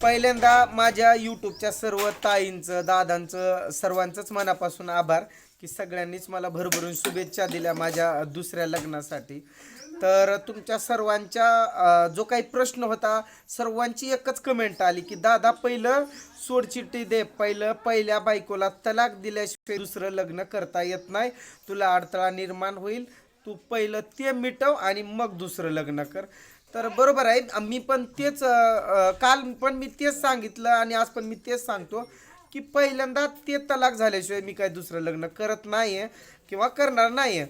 पहिल्यांदा माझ्या यूट्यूबच्या सर्व ताईंचं दादांचं सर्वांचंच मनापासून आभार की सगळ्यांनीच मला भरभरून शुभेच्छा दिल्या माझ्या दुसऱ्या लग्नासाठी. तर तुमच्या सर्वांच्या जो काही प्रश्न होता सर्वांची एकच कमेंट आली की दादा पहिलं सोडचिठ्ठी दे. पहिलं पहिल्या बायकोला तलाक दिल्याशिवाय दुसरं लग्न करता येत नाही. तुला अडथळा निर्माण होईल. तू पहिलं ते मिटव आणि मग दुसरं लग्न कर. तर बरोबर आहे. मी पण तेच काल पण मी तेच सांगितलं आणि आज पण मी तेच सांगतो की पहिल्यांदा ते तलाक झाल्याशिवाय मी काय दुसरं लग्न करत नाही आहे किंवा करणार नाही आहे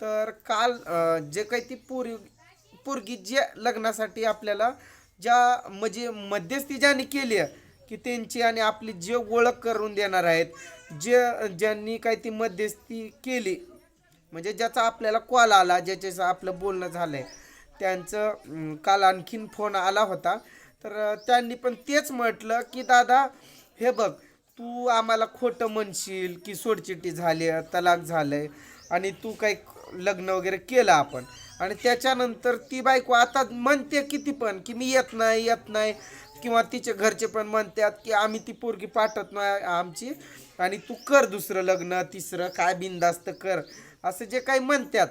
तर काल जे काही ती पोरी पोरगी जे लग्नासाठी आपल्याला ज्या म्हणजे मध्यस्थी ज्याने केली आहे की त्यांची आणि आपली जे ओळख करून देणार आहेत जे ज्यांनी काही ती मध्यस्थी केली म्हणजे ज्याचा आपल्याला कॉल आला ज्याच्याचं आपलं बोलणं झालं आहे त्यांचं काल आणखीन फोन आला होता. तर त्यांनी पण तेच म्हटलं की दादा हे बघ तू आम्हाला खोटं म्हणशील की सोडचिट्टी झाली आहे, तलाक झालंय आणि तू काही लग्न वगैरे केलं आपण. आणि त्याच्यानंतर ती बायको आता म्हणते किती पण की मी येत नाही येत नाही. किंवा तिचे घरचे पण म्हणतात की आम्ही ती पोरगी पाठवत नाही आमची आणि तू कर दुसरं लग्न तिसरं काय बिनधास्त कर. असं जे काही म्हणतात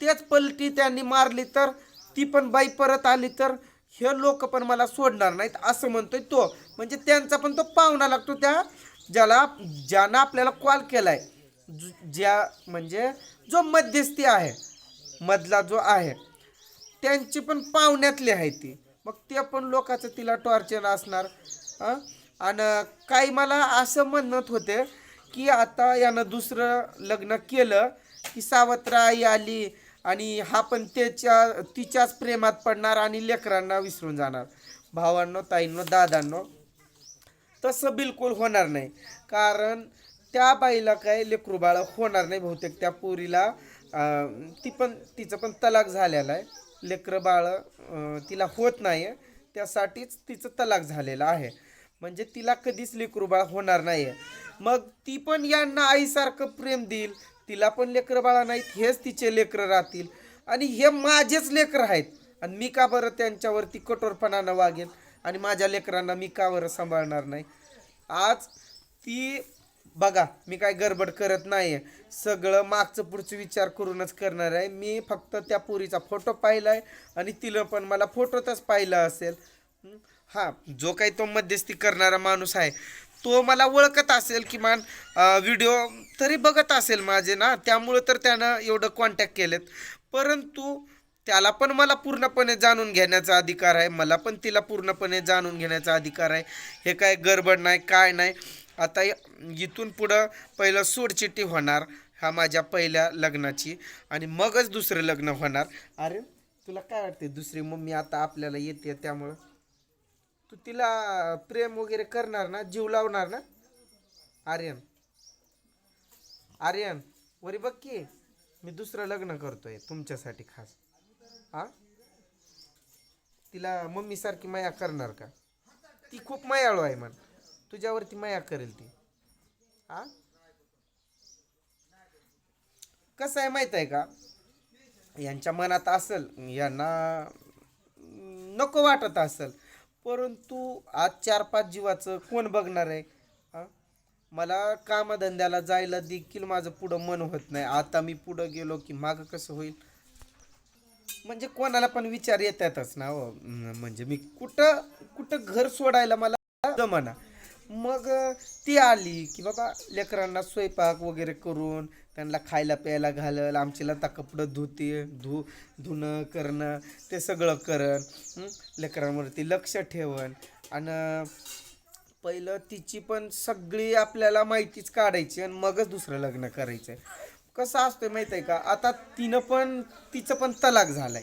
तेच पलटी त्यांनी मारली तर ती पण बाई परत आली तर हे लोक पण मला सोडणार नाहीत असं म्हणतोय तो. म्हणजे त्यांचा पण तो पाहुणा लागतो त्या ज्याला ज्यानं आपल्याला कॉल केलाय. ज- ज्या म्हणजे जो मध्यस्थी आहे मधला जो आहे त्यांची पण पाहुण्यातली आहे ती. मग ते पण लोकांचं तिला टॉर्चर असणार आणि काही मला असं म्हणत होते की आता यानं दुसरं लग्न केलं की सावत्र आई आली आणि हा पण त्याच्या तिच्याच प्रेमात पडणार आणि लेकरांना विसरून जाणार. भावांनो ताईंनो दादांनो तसं बिलकुल होणार नाही. कारण त्या बाईला काय लेकरूबाळ होणार नाही बहुतेक. त्या पोरीला ती पण तिचं पण तलाक झालेला आहे. लेकरंबाळं तिला होत नाही आहे. त्यासाठीच तिचं तलाक झालेलं आहे. म्हणजे तिला कधीच लेकरूबाळ होणार नाही आहे. मग ती पण यांना आईसारखं प्रेम देईल. तिला पण लेकरं बाळा नाहीत हेच तिचे लेकरं राहतील. आणि हे माझेच लेकरं आहेत. आणि मी का बरं त्यांच्यावरती कठोरपणानं वागेन? आणि माझ्या लेकरांना मी का बरं सांभाळणार नाही? आज ती बघा मी काय गडबड करत नाही आहे सगळं मागचं पुढचं विचार करूनच करणार आहे. मी फक्त त्या पोरीचा फोटो पाहिला आहे आणि तिला पण मला फोटोतच पाहिलं असेल. हां जो काही तो मध्यस्थी करणारा माणूस आहे तो मला ओळखत असेल किमान व्हिडिओ तरी बघत असेल माझे ना त्यामुळं तर त्यानं एवढं कॉन्टॅक्ट केलेत. परंतु त्याला पण मला पूर्णपणे जाणून घेण्याचा अधिकार आहे मला पण तिला पूर्णपणे जाणून घेण्याचा अधिकार आहे. हे काय गडबड नाही काय नाही. आता इथून पुढं पहिलं सोडचिट्टी होणार हा माझ्या पहिल्या लग्नाची आणि मगच दुसरं लग्न होणार. अरे तुला काय वाटते दुसरी मम्मी आता आपल्याला येते त्यामुळं? तू तिला प्रेम वगैरे करणार ना जीव लावणार ना? आर्यन. आर्यन वरी बघ की मी दुसरं लग्न करतोय तुमच्यासाठी खास. हा? तिला मम्मी सारखी माया करणार का? ती खूप मायाळू आहे म्हण. तुझ्यावरती माया करेल ती. हा? कसं आहे माहीत आहे का? यांच्या मनात असल यांना नको वाटत असल. परंतु आज चार पाच जीवाचं कोण बघणार आहे? मला कामधंद्याला जायला देखील माझं पुढं मन होत नाही. आता मी पुढं गेलो की मागं कसं होईल? म्हणजे कोणाला पण विचार येतातच ना हो. म्हणजे मी कुठं कुठं घर सोडायला मला जमना. मग ती आली की बाबा लेकरांना स्वयंपाक वगैरे करून त्यांना खायला प्यायला घालल आमची लता कपडं धुते धु धुणं करणं ते सगळं करण. लेकरांवरती लक्ष ठेवन. आणि पहिलं तिची पण सगळी आपल्याला माहितीच काढायची आणि मगच दुसरं लग्न करायचं कसं असतंय माहीत आहे का? आता तिनं पण तिचं पण तलाक झालाय.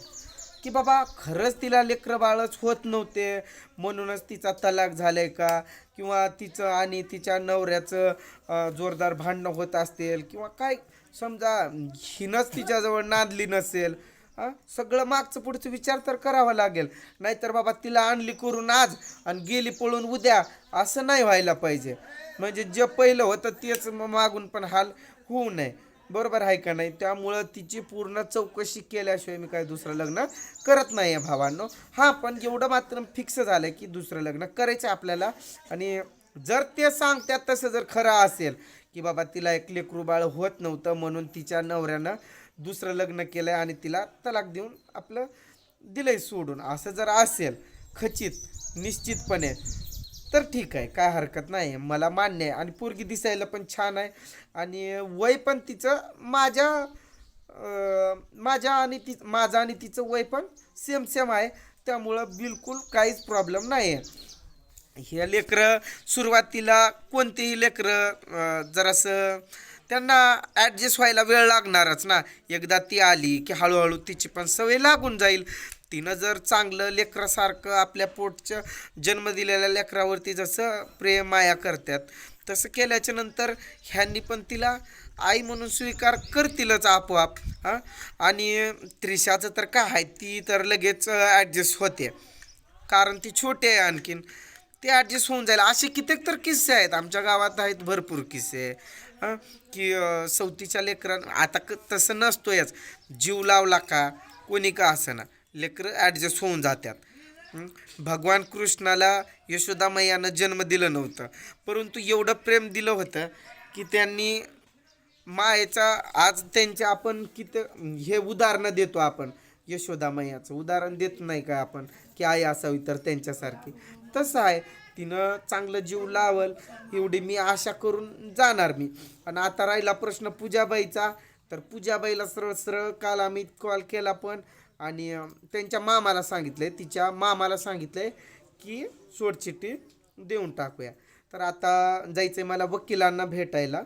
की बाबा खरंच तिला लेकरं बाळच होत नव्हते. म्हणूनच तिचा तलाक झालाय का? किंवा तिचं आणि तिच्या नवऱ्याचं जोरदार भांडणं होत असतील किंवा काय समजा हिनंच तिच्याजवळ नांदली नसेल हां सगळं मागचं पुढचं विचार तर करावा लागेल. नाहीतर बाबा तिला आणली करून आज आणि गेली पळून उद्या असं नाही व्हायला पाहिजे. म्हणजे जे पहिलं होतं तेच मागून पण हाल होऊ नये. बरोबर आहे का नाही? त्यामुळं तिची पूर्ण चौकशी केल्याशिवाय मी काय दुसरं लग्न करत नाही आहे भावांनो. हां पण एवढं मात्र फिक्स झालं की दुसरं लग्न करायचं आहे आपल्याला. आणि जर ते सांगतात तसं जर खरं असेल की बाबा तिला एक लेकरू बाळ होत नव्हतं म्हणून तिच्या नवऱ्यानं दुसरं लग्न केलं आणि तिला तलाक देऊन आपलं दिलंय सोडून. असं जर असेल खचित निश्चितपणे तर ठीक आहे काय हरकत नाही. मला मान्य आहे आणि पोरगी दिसायला पण छान आहे. आणि वय पण तिचं माझ्या माझ्या आणि ती माझं आणि तिचं वय पण सेम सेम आहे. त्यामुळं बिलकुल काहीच प्रॉब्लेम नाही आहे हे लेकरं सुरुवातीला कोणतेही लेकरं जरासं त्यांना ॲडजस्ट व्हायला वेळ लागणारच ना. एकदा ती आली की हळूहळू तिची पण सवय लागून जाईल. तिनं जर चांगलं लेकरासारखं आपल्या पोटच्या जन्म दिलेल्या लेकरावरती जसं प्रेम माया करतात तसं केल्याच्यानंतर ह्यांनी पण तिला आई म्हणून स्वीकार करतीलच आपोआप हां? आणि त्रिशाचं तर काय आहे ती तर लगेच ॲडजस्ट होते. कारण ती छोटी आहे आणखीन. ते ॲडजस्ट होऊन जाईल. असे कित्येक तर किस्से आहेत. आमच्या गावात आहेत भरपूर किस्से हं, की अं, सवतीच्या लेकरां आता क तसं नसतोयच. जीव लावला का? कोणी का असं ना लेकरं ॲडजस्ट होऊन जातात भगवान कृष्णाला यशोदा मैयानं जन्म दिलं नव्हतं. परंतु एवढं प्रेम दिलं होतं की त्यांनी मायेचा आज त्यांच्या आपण किती हे उदाहरणं देतो आपण. यशोदा मैयाचं उदाहरण देत नाही का आपण? की आई असावी तर त्यांच्यासारखी. तसं आहे. तिनं चांगलं जीव लावल एवढी मी आशा करून जाणार मी. आणि आता राहिला प्रश्न पूजाबाईचा. तर पूजाबाईला सरळ सरळ काल आम्ही कॉल केला पण आणि त्यांच्या मामाला सांगितलंय तिच्या मामाला सांगितलं आहे की सोडचिठ्ठी देऊन टाकूया. तर आता जायचं आहे मला वकिलांना भेटायला.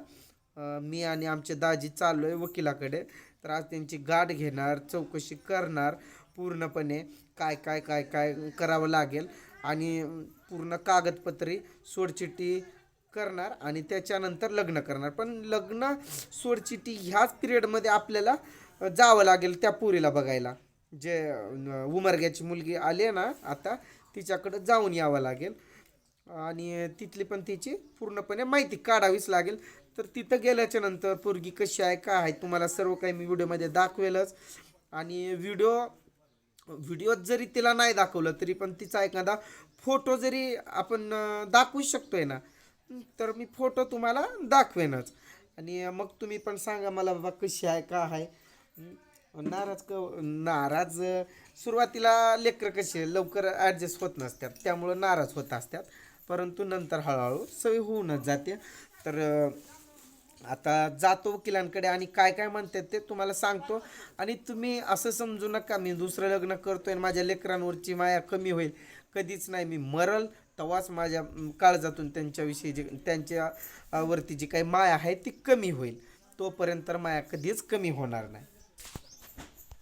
मी आणि आमचे दाजी चाललो आहे वकिलाकडे. तर आज त्यांची गाठ घेणार चौकशी करणार पूर्णपणे काय काय काय काय करावं लागेल. आणि पूर्ण कागदपत्रे सोडचिठ्ठी करणार आणि त्याच्यानंतर लग्न करणार. पण लग्न सोडचिठ्ठी ह्याच पिरियडमध्ये आपल्याला जावं लागेल त्या पुरीला बघायला. जे उमरग्याची मुलगी आली आहे ना आता तिच्याकडं जाऊन यावं लागेल. आणि तिथली पण तिची पूर्णपणे माहिती काढावीच लागेल. तर तिथं गेल्याच्यानंतर पोरगी कशी आहे काय आहे तुम्हाला सर्व काही मी व्हिडिओमध्ये दाखवेलच. आणि व्हिडिओ व्हिडिओत जरी तिला नाही दाखवलं तरी पण तिचा एखादा फोटो जरी आपण दाखवू शकतोय ना तर मी फोटो तुम्हाला दाखवेनच. आणि मग तुम्ही पण सांगा मला बाबा कशी आहे का आहे. नाराज क नाराज सुरुवातीला लेकरं कसे लवकर ॲडजस्ट होत नसतात त्यामुळं नाराज होत असतात. परंतु नंतर हळूहळू सवय होऊनच जाते. तर आता जातो वकिलांकडे आणि काय काय म्हणतात ते तुम्हाला सांगतो. आणि तुम्ही असं समजू नका मी दुसरं लग्न करतोय आणि माझ्या लेकरांवरची माया कमी होईल. कधीच नाही मी मरल तेव्हाच माझ्या काळजातून त्यांच्याविषयी जी त्यांच्यावरती जी काही माया आहे ती कमी होईल. तोपर्यंत माया कधीच कमी होणार नाही.